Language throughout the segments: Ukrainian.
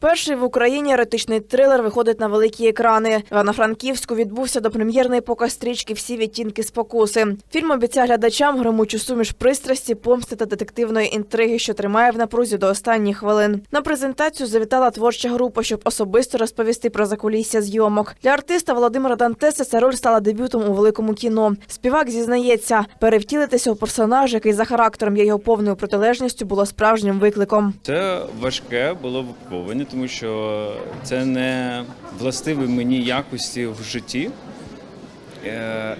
Перший в Україні еротичний трилер виходить на великі екрани. В Івано-Франківську відбувся допрем'єрний показ стрічки Всі відтінки спокуси. Фільм обіцяє глядачам гримучу суміш пристрасті, помсти та детективної інтриги, що тримає в напрузі до останніх хвилин. На презентацію завітала творча група, щоб особисто розповісти про закулісся зйомок. Для артиста Володимира Дантеса ця роль стала дебютом у великому кіно. Співак зізнається, перевтілитися у персонажа, який за характером є його повною протилежністю, було справжнім викликом. Це важке було випробування, тому що це не властиві мені якості в житті. Е,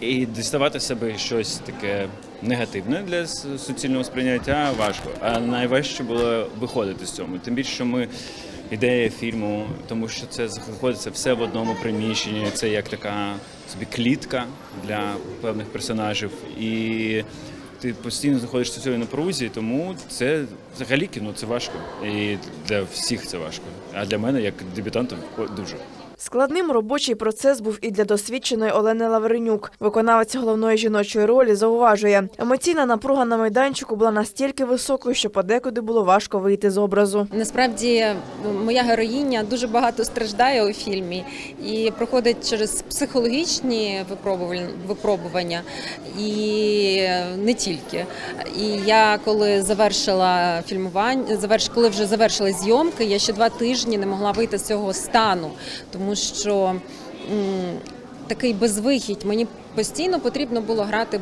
І діставати себе щось таке негативне для суцільного сприйняття важко. А найважче було виходити з цього. Тим більше, що ми ідея фільму, тому що це знаходиться все в одному приміщенні. Це як така собі клітка для певних персонажів. І ти постійно знаходишся в цій напрузі, тому це взагалі кіно це важко. І для всіх це важко. А для мене, як дебютанта, дуже. Складним робочий процес був і для досвідченої Олени Лавренюк. Виконавець головної жіночої ролі зауважує, емоційна напруга на майданчику була настільки високою, що подекуди було важко вийти з образу. Насправді моя героїня дуже багато страждає у фільмі і проходить через психологічні випробування, і не тільки. І я коли завершила фільмування, заверш, коли вже завершила зйомки, я ще два тижні не могла вийти з цього стану, тому що м, такий безвихідь. Мені постійно потрібно було грати.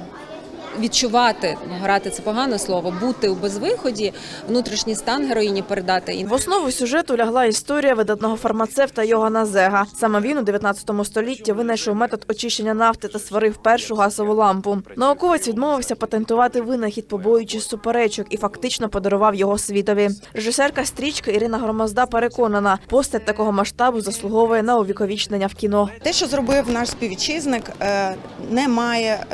Відчувати, ну, грати це погане слово, бути у безвиході, внутрішній стан героїні передати. І В основу сюжету лягла історія видатного фармацевта Йогана Зега. Саме він у 19 столітті винайшов метод очищення нафти та створив першу газову лампу. Науковець відмовився патентувати винахід, побоюючись суперечок, і фактично подарував його світові. Режисерка стрічки Ірина Громозда переконана, постать такого масштабу заслуговує на увіковічнення в кіно. Те, що зробив наш співвітчизник, е, не має.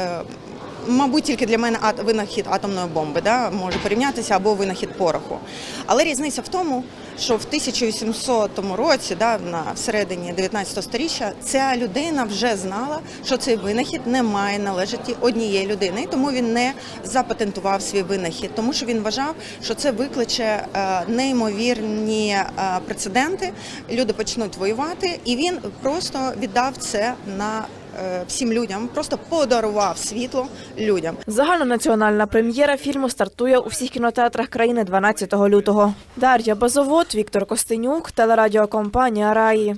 Мабуть, тільки для мене винахід атомної бомби да, може порівнятися або винахід пороху. Але різниця в тому, що в 1800 році, да, на всередині 19 століття, ця людина вже знала, що цей винахід не має належати однієї людини, і тому він не запатентував свій винахід, тому що він вважав, що це викличе е, неймовірні е, прецеденти. Люди почнуть воювати, і він просто віддав це на всім людям, просто подарував світло людям. Загальнонаціональна прем'єра фільму стартує у всіх кінотеатрах країни 12 лютого. Дар'я Базовод, Віктор Костенюк, телерадіокомпанія Раї.